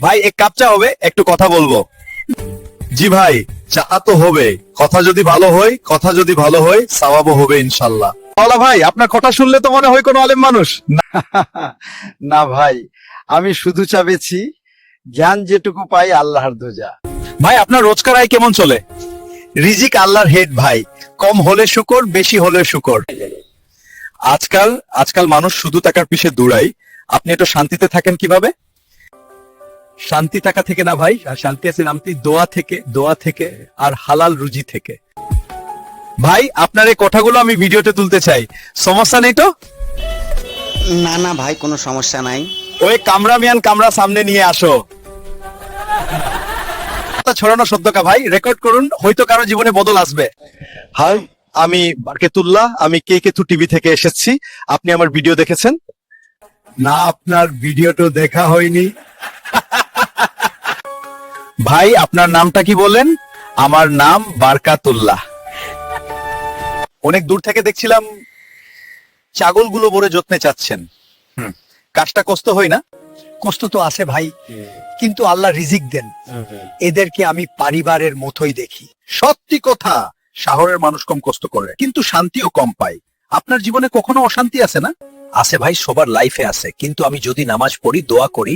ভাই এক কাপ চা হবে একটু কথা বলব। জি ভাই চা তো হবে। কথা যদি ভালো হয় কথা যদি ভালো হয় সওয়াবও হবে ইনশাল্লাহ বলা ভাই আপনার কথা শুনলে তো মনে হয় কোনো আলেম মানুষ। না। ভাই আমি শুধু চাবেছি জ্ঞান যেটুকু পাই আল্লাহর দোজা ভাই আপনার রোজকার আয় কেমন চলে? রিজিক আল্লাহর হেড ভাই কম হলে শুকর বেশি হলে শুকর। আজকাল আজকাল মানুষ শুধু টাকার পিছে দৌড়াই আপনি একটু শান্তিতে থাকেন কীভাবে? শান্তি টাকা থেকে না ভাই আর শান্তি আছে নামতি দোয়া থেকে দোয়া থেকে আর হালাল রুজি থেকে। ভাই আপনার এই কথাগুলো আমি ভিডিওতে তুলতে চাই। সমস্যা নেই তো? না না ভাই কোনো সমস্যা নাই। ওই কামরা মিয়ান কামরা সামনে নিয়ে আসো। ছড়ানো সদ্যকা ভাই? রেকর্ড করুন হয়তো কারও জীবনে বদল আসবে। হাই আমি বারকেতুল্লাহ আমি কে কেতু টিভি থেকে এসেছি। আপনি আমার ভিডিও দেখেছেন? না আপনার ভিডিওটা দেখা হয়নি। ভাই আপনার নামটা কি বলেন আমার নাম বারকাতুল্লাহ। অনেক দূর থেকে দেখছিলাম ছাগলগুলো বড় যত্নে চাচ্ছেন। কাজটা কষ্ট হয় না? কষ্ট তো আছে ভাই কিন্তু আল্লাহ রিজিক দেন। এদেরকে আমি পরিবারের মতোই দেখি। সত্যি কথা শহরের মানুষ কম কষ্ট করে কিন্তু শান্তিও কম পায়। আপনার জীবনে কখনো অশান্তি আছে না? আছে ভাই সবার লাইফে আছে। কিন্তু আমি যদি নামাজ পড়ি দোয়া করি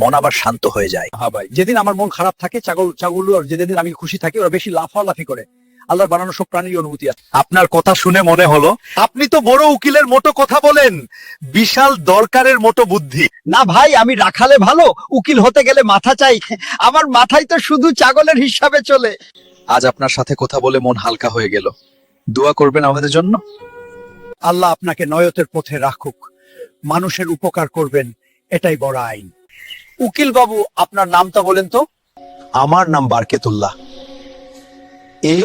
মন আবার শান্ত হয়ে যায়। হ্যাঁ ভাই যেদিন আমার মন খারাপ থাকে ছাগল ছাগল আর যেদিন আমি খুশি থাকি ওরা বেশি লাফালাফি করে। আল্লাহর বানানো সব প্রাণীর অনুভূতি আছে। আপনার কথা শুনে মনে হলো আপনি তো বড় উকিলের মতো কথা বলেন বিশাল দরকারের মতো বুদ্ধি। না ভাই আমি রাখালে ভালো উকিল হতে গেলে মাথা চাই। আমার মাথায় তো শুধু ছাগলের হিসাবে চলে। আজ আপনার সাথে কথা বলে মন হালকা হয়ে গেল। দোয়া করবেন আমাদের জন্য? আল্লাহ আপনাকে নয়তের পথে রাখুক। মানুষের উপকার করবেন এটাই বড় আইন। উকিল বাবু আপনার নামটা বলেন তো। আমার নাম বারকেতুল্লাহ। এই